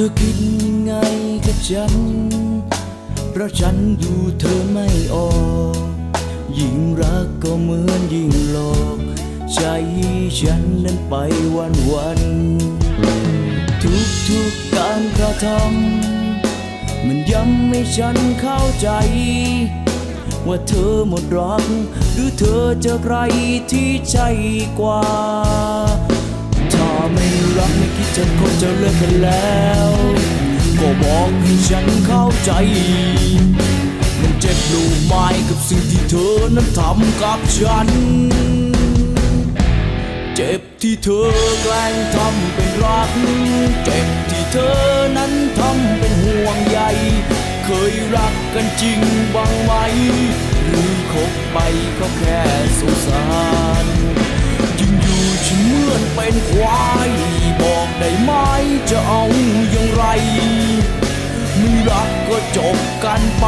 ธอคิดยังไงกับฉัน เพราะฉันดูเธอไม่ออก ยิ่งรักก็เหมือนยิ่งหลอกใจฉันนั้นไปวันวัน ทุกทุกๆการกระทำมันย้ำให้ฉันเข้าใจ ว่าเธอหมดรัก หรือเธอเจอใครที่ใจกว่า ไม่รักไม่คิดจะคบจะเลิกกันแล้ว ก็บอกให้ฉันเข้าใจ มันเจ็บลูกไม้กับสิ่งที่เธอนั้นทำกับฉัน เจ็บที่เธอแกล้งทำเป็นรัก เจ็บที่เธอนั้นทำเป็นห่วงใย เคยรักกันจริงบ้างไหม หรือคบไปก็แค่สงสาร ฉันเหมือนเป็นควาย บอกได้ไหมจะเอาอย่างไรไม่รักก็จบกันไป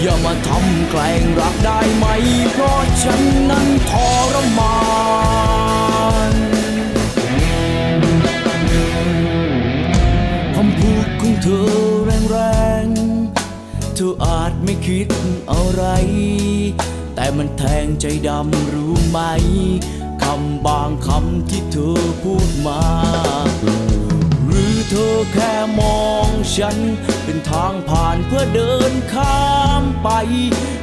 อย่ามาทำแกล้งรักได้ไหม เพราะฉันนั้นทรมานคำพูดของเธอแรงๆ เธออาจไม่คิดอะไร แต่มันแทงใจดำรู้ไหมำบางคำที่เธอพูดมา หรือเธอแค่มองฉัน เป็นทางผ่านเพื่อเดินข้ามไป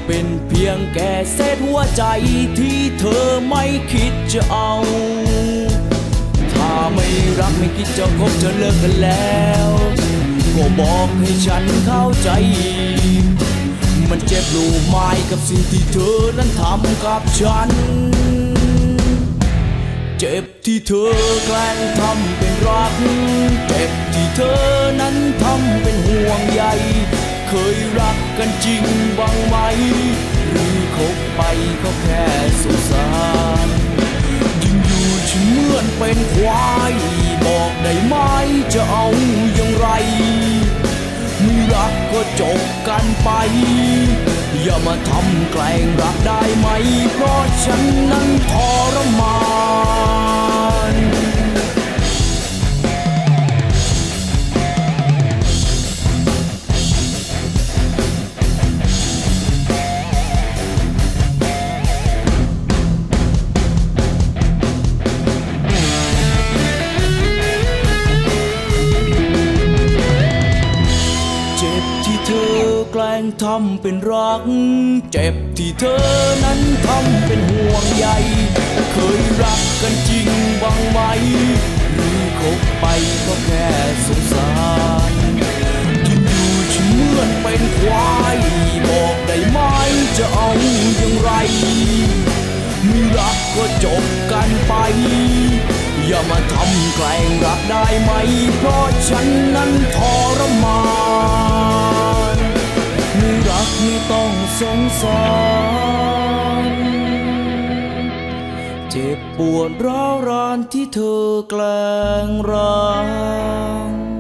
เป็นเพียงแค่เศษหัวใจที่เธอไม่คิดจะเอา ถ้าไม่รักไม่คิดจะคบจะเลิกกันแล้วก็บอกให้ฉันเข้าใจ มันเจ็บลูไม้กับสิ่งที่เธอนั้นทำกับฉัน เจ็บที่เธอแกล้งทำเป็นรัก เจ็บที่เธอนั้นทำเป็นห่วงใย เคยรักกันจริงบ้างไหม หรือคบไปก็แค่สงสารยิ่งอยู่ฉันเหมือนเป็นควาย บอกได้ไหมจะเอาอย่างไรม่รักก็จบกันไป อย่ามาทำแกล้งรักได้ไหม เพราะฉันนั้นทร อแกล้งทำเป็นรัก เจ็บที่เธอนั้นทำเป็นห่วงใยเคยรักกันจริงบ้างไหมหรือคบไปก็แค่สงสารยิ่งอยู่ฉันเหมือนเป็นควายบอกได้ไหมจะเอาอย่างไรไม่รักก็จบกันไป อย่ามาทำแกล้งรักได้ไหม เพราะฉันนั้นทรมาน สงสารเจ็บปวดร้าวรานที่เธอแกล้งรัก